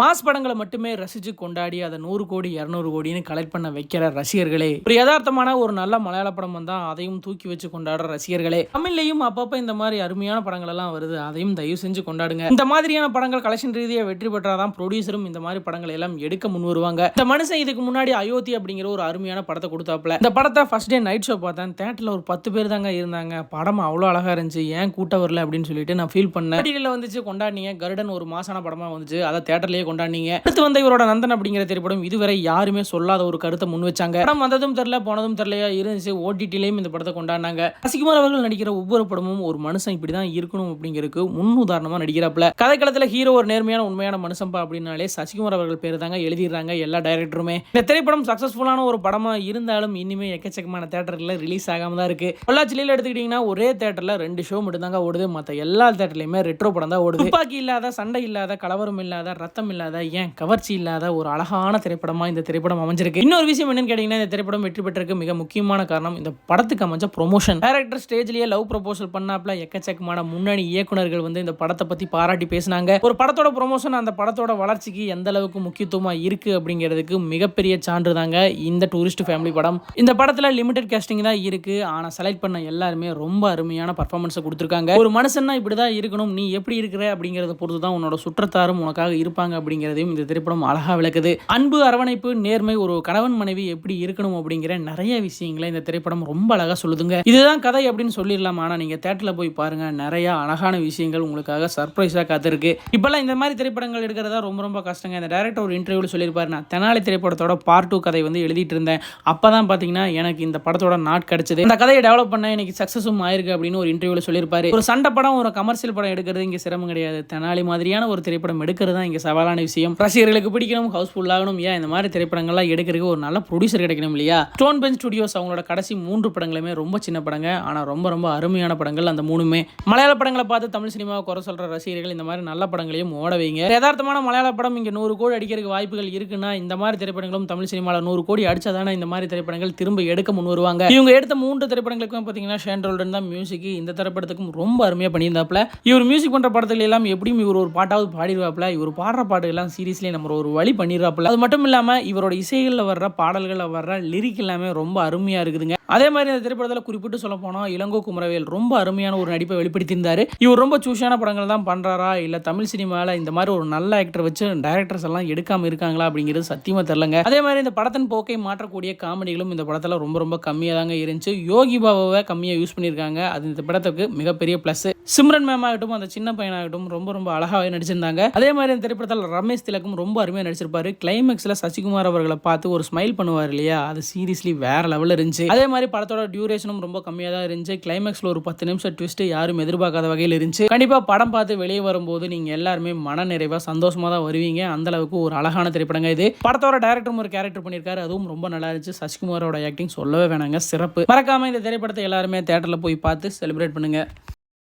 Mass படங்களை மட்டுமே ரசித்து கொண்டாடி அதை நூறு கோடி இரநூறு கோடின்னு கலெக்ட் பண்ண வைக்கிற ரசிகர்களே ஒரு யதார்த்தமான ஒரு நல்ல மலையாள படம் வந்தால் அதையும் தூக்கி வச்சு கொண்டாடுற ரசிகர்களே. தமிழ்லையும் அப்பப்போ இந்த மாதிரி அருமையான படங்கள் எல்லாம் வருது அதையும் தயவு செஞ்சு கொண்டாடுங்க. இந்த மாதிரியான படங்கள் கலெக்ஷன் ரீதியாக வெற்றி பெற்றாதான் ப்ரொடியூசரும் இந்த மாதிரி படங்களை எல்லாம் எடுக்க முன் வருவாங்க. இந்த மனுஷன் இதுக்கு முன்னாடி அயோத்தி அப்படிங்கிற ஒரு அருமையான படத்தை கொடுத்தாப்புல. இந்த படத்தை ஃபர்ஸ்ட் டே நைட் ஷோ பார்த்தேன். தேட்டரில் ஒரு பத்து பேர் தாங்க இருந்தாங்க. படம் அவ்வளோ அழகாக இருந்துச்சு. ஏன் கூட்டம் வரல அப்படின்னு சொல்லிட்டு நான் ஃபீல் பண்ணேன். வந்துச்சு கொண்டாடினீங்க. கருடன் ஒரு மாசான படமாக வந்துச்சு. அதை தேட்டர்லேயே கொண்டாடினீங்க. அடுத்து வந்த இவரோட நந்தன் அப்படிங்கிற திரைப்படம் இதுவரை யாருமே சொல்லாத ஒரு கருத்தை முன் வச்சாங்க. படம் வந்ததும் தெரியல போனதும் தெரியலையா இருந்துச்சு. ஓடிடிலையும் இந்த படத்தை கொண்டாடினாங்க. சசிகுமார் அவர்கள் நடிக்கிற ஒவ்வொரு படமும் ஒரு மனுஷன் இப்படிதான் இருக்கணும் அப்படிங்கிறதுக்கு முன் உதாரணமா நடிக்கிறாப்ல கதைக்களத்துல ஹீரோ ஒரு நேர்மையான உண்மையான மனுஷன்பா அப்படின்னாலே சசிகுமார் அவர்கள் பேர் தாங்க எழுதிடுறாங்க எல்லா டைரக்டருமே. இந்த திரைப்படம் சக்சஸ்ஃபுல்லான ஒரு படமா இருந்தாலும் இனிமே எக்கச்சக்கமான தேட்டர்ல ரிலீஸ் ஆகாம தான் இருக்கு. பொள்ளாச்சிலையில் எடுத்துக்கிட்டீங்கன்னா ஒரே தேட்டர்ல ரெண்டு ஷோ மட்டும் தாங்க ஓடுது. மற்ற எல்லா தேட்டர்லயுமே ரெட்ரோ படம் தான் ஓடுது. துப்பாக்கி இல்லாத சண்டை இல்லாத கலவரம் இல்லாத ரத்தம் இல்லாத ஏன் கவர்ச்சி இல்லாத ஒரு அழகான திரைப்படமா இந்த திரைப்படம் அமைஞ்சிருக்கு. இன்னொரு விஷயம் என்னன்னு கேட்டிங்கன்னா இந்த திரைப்படம் வெற்றி பெற்றிருக்கு. மிக முக்கியமான காரணம் இந்த படத்துக்கு அமைஞ்ச ப்ரொமோஷன் டைரக்டர் ஸ்டேஜ்லேயே லவ் ப்ரொபோசல் பண்ணாப்ல எக்கச்சக்கமான முன்னணி இயக்குனர்கள் வந்து இந்த படத்தை பற்றி பாராட்டி பேசினாங்க. ஒரு படத்தோட ப்ரொமோஷன் அந்த படத்தோட வளர்ச்சிக்கு எந்த அளவுக்கு முக்கியத்துவமா இருக்கு அப்படிங்கிறதுக்கு மிகப்பெரிய சான்று தாங்க இந்த டூரிஸ்ட் ஃபேமிலி படம். இந்த படத்தில் லிமிடெட் கேஸ்டிங் தான் இருக்கு. ஆனால் செலக்ட் பண்ண எல்லாருமே ரொம்ப அருமையான பர்ஃபார்மன்ஸை கொடுத்துருக்காங்க. ஒரு மனுஷன்னா இப்படி தான் இருக்கணும். நீ எப்படி இருக்கிற அப்படிங்கிறத பொறுத்து தான் உன்னோட சுற்றத்தாரும் உனக்காக இருப்பாங்க அப்படிங்கிறதையும் இந்த திரைப்படம் அழகா விளக்குது. அன்பு அரவணைப்பு நேர்மை ஒரு கணவன் மனைவி எப்படி இருக்கணும் அப்படிங்கிற நிறைய விஷயங்களை இந்த திரைப்படம் ரொம்ப அழகா சொல்லுதுங்க. இதுதான் கதை அப்படின்னு சொல்லிடலாம். ஆனால் நீங்கள் தேட்டரில் போய் பாருங்க. நிறைய அழகான விஷயங்கள் உங்களுக்காக சர்ப்ரைஸா காத்திருக்கு. இப்போல்லாம் இந்த மாதிரி திரைப்படங்கள் எடுக்கிறதா ரொம்ப ரொம்ப கஷ்டங்க. இந்த டேரக்டர் ஒரு இன்டர்வியூவில் சொல்லியிருப்பார். நான் தெனாலி திரைப்படத்தோட பார்ட் டூ கதை வந்து எழுதிட்டு இருந்தேன். அப்போ தான் பார்த்தீங்கன்னா எனக்கு இந்த படத்தோட நாட் கிடச்சிது. இந்த கதையை டெவலப் பண்ண எனக்கு சக்ஸஸும் ஆயிருக்கு அப்படின்னு ஒரு இன்டர்வியூவில் சொல்லியிருப்பாரு. ஒரு சண்டை படம் ஒரு கமர்ஷியல் படம் எடுக்கிறது இங்கே சிரமம் கிடையாது. தெனாலி மாதிரியான ஒரு திரைப்படம் எடுக்கிறது தான் இங்கே சவால் சவாலான விஷயம். ரசிகர்களுக்கு பிடிக்கணும் ஹவுஸ்ஃபுல் ஆகணும். ஏன் இந்த மாதிரி திரைப்படங்கள்லாம் எடுக்கிறதுக்கு ஒரு நல்ல ப்ரொடியூசர் கிடைக்கணும் இல்லையா? ஸ்டோன் பெஞ்ச் ஸ்டுடியோஸ் அவங்களோட கடைசி மூன்று படங்களுமே ரொம்ப சின்ன படங்க. ஆனால் ரொம்ப ரொம்ப அருமையான படங்கள் அந்த மூணுமே. மலையாள படங்களை பார்த்து தமிழ் சினிமாவை குறை சொல்ற ரசிகர்கள் இந்த மாதிரி நல்ல படங்களையும் ஓட வைங்க. யதார்த்தமான மலையாள படம் இங்க நூறு கோடி அடிக்கிறதுக்கு வாய்ப்புகள் இருக்குன்னா இந்த மாதிரி திரைப்படங்களும் தமிழ் சினிமாவில் நூறு கோடி அடிச்சதான இந்த மாதிரி திரைப்படங்கள் திரும்ப எடுக்க முன் வருவாங்க இவங்க எடுத்த மூன்று திரைப்படங்களுக்கும் பார்த்தீங்கன்னா ஷேன்ரோல்டன் தான் மியூசிக் இந்த திரைப்படத்துக்கும் ரொம்ப அருமையாக பண்ணியிருந்தாப்ல இவர் மியூசிக் பண்ற படத்துல எல்லாம் எப்படியும் இவர் ஒரு பாட்டாவது பாடிடுவாப்ல இவர் பாடுற பாட்டு எல்லாம் சீரியஸ்லேயே நம்ம ஒரு வழி பண்ணிடுறாப்புல. அது மட்டும் இல்லாம இவரோட இசைகளில் வர்ற பாடல்களில் வர்ற லிரிக் எல்லாமே ரொம்ப அருமையா இருக்குதுங்க. அதே மாதிரி இந்த திரைப்படத்தில் குறிப்பிட்டு சொல்ல போனால் இளங்கோ குமரவேல் ரொம்ப அருமையான ஒரு நடிப்பை வெளிப்படுத்தியிருந்தார். இவர் ரொம்ப சூஷான படங்கள் தான் பண்ணுறாரா இல்லை தமிழ் சினிமாவில் இந்த மாதிரி ஒரு நல்ல ஆக்டர் வச்சு டேரக்டர்ஸ் எல்லாம் எடுக்காமல் இருக்காங்களா? அப்படிங்கிறது சத்தியமாக தெரிலங்க அதே மாதிரி இந்த படத்தின் போக்கை மாற்றக்கூடிய காமெடிகளும் இந்த படத்தில் ரொம்ப ரொம்ப கம்மியாக தாங்க இருந்துச்சு. யோகி பாபாவை கம்மியாக யூஸ் பண்ணியிருக்காங்க. அது இந்த படத்துக்கு மிகப்பெரிய ப்ளஸ் சிம்ரன் மேம் ஆகட்டும் அந்த சின்ன பையனாகட்டும் ரொம்ப ரொம்ப அழகாக நடிச்சிருந்தாங்க. அதே மாதிரி இந்த திரைப்படத்தில் ரமேஷ் திலக்கும் ரொம்ப அருமையாக நடிச்சிருப்பாரு. கிளைமேக்ஸில் சசிகுமார் அவர்களை பார்த்து ஒரு ஸ்மைல் பண்ணுவார் இல்லையா? அது சீரியஸ்லி வேற லெவலில் இருந்துச்சு. அதே மாதிரி மாதிரி படத்தோட டியூரேஷனும் ரொம்ப கம்மியாக தான் இருந்துச்சு. கிளைமேக்ஸில் ஒரு பத்து நிமிஷம் ட்விஸ்ட் யாரும் எதிர்பார்க்காத வகையில் இருந்துச்சு. கண்டிப்பாக படம் பார்த்து வெளியே வரும்போது நீங்கள் எல்லாருமே மன நிறைவாக சந்தோஷமாக தான் வருவீங்க. அந்த அளவுக்கு ஒரு அழகான திரைப்படங்க இது. படத்தோட டேரக்டரும் ஒரு கேரக்டர் பண்ணியிருக்காரு. அதுவும் ரொம்ப நல்லா இருந்துச்சு. சசிகுமாரோட ஆக்டிங் சொல்லவே வேணாங்க. சிறப்பு. மறக்காமல் இந்த திரைப்படத்தை எல்லாருமே தேட்டரில் போய் பார்த்து செலிப்ரேட் பண்ணுங்கள்